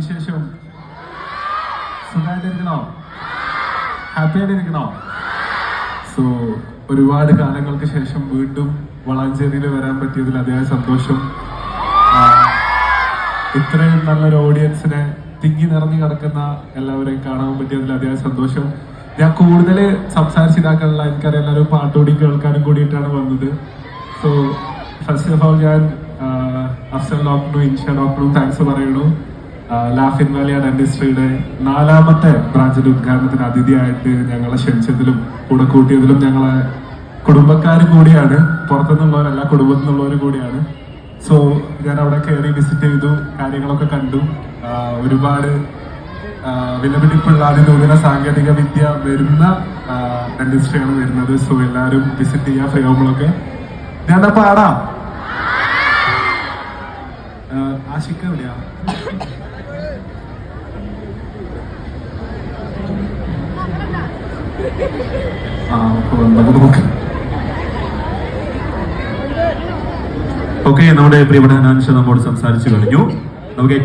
വിശേഷം സുഖമായിട്ടിരിക്കണോ? Happy ആയിട്ടിരിക്കണോ so ഒരുപാട് കാലങ്ങൾക്ക് ശേഷം വീണ്ടും വളാഞ്ചേരിയിൽ വരാൻ പറ്റിയതിൽ അതിയായ സന്തോഷം. ഇത്രയും നല്ലൊരു ഓഡിയൻസിനെ തിങ്ങി നിറഞ്ഞു കിടക്കുന്ന എല്ലാവരെയും കാണാൻ പറ്റിയതിൽ അതിയായ സന്തോഷം. ഞാൻ കൂടുതൽ സംസാരിച്ചിതാക്കാനുള്ള എനിക്കറിയാം എല്ലാവരും പാട്ടുകൂടി കേൾക്കാനും കൂടിയിട്ടാണ് വന്നത്. സോ ഫസ്റ്റ് ഓഫ് ഓൾ ഞാൻ അഫ്സൽ ഡോക്ടറും ഇൻഷ ഡോക്ടറും താങ്ക്സ് പറയണു. ലാഫിൻ വാലിയ ഡെന്റിസ്ട്രിയുടെ നാലാമത്തെ ബ്രാഞ്ചിന്റെ ഉദ്ഘാടനത്തിന് അതിഥിയായിട്ട് ഞങ്ങളെ ക്ഷണിച്ചതിലും കൂടെ കൂട്ടിയതിലും ഞങ്ങളെ കുടുംബക്കാർ കൂടിയാണ്. പുറത്തുനിന്നുള്ളവരല്ല കുടുംബത്തിൽ നിന്നുള്ളവർ കൂടിയാണ്. സോ ഞാൻ അവിടെ കയറി വിസിറ്റ് ചെയ്തു കാര്യങ്ങളൊക്കെ കണ്ടു. ഒരുപാട് വിലപിടിപ്പുള്ള അതിനൂതന സാങ്കേതിക വിദ്യ വരുന്ന ഡെന്റിസ്ട്രിയാണ് വരുന്നത്. സോ എല്ലാവരും വിസിറ്റ് ചെയ്യാൻ ഫ്രീ ഞാൻ എന്താ പാടാം. ആ, ആഷിക്ക് എവിടെയാ ആ അപ്പൊ നമുക്ക് നോക്കാം. ഓക്കെ നമ്മുടെ പ്രിയപ്പെട്ട അനാൻഷ നമ്മോട് സംസാരിച്ചു കഴിഞ്ഞു. നമുക്ക്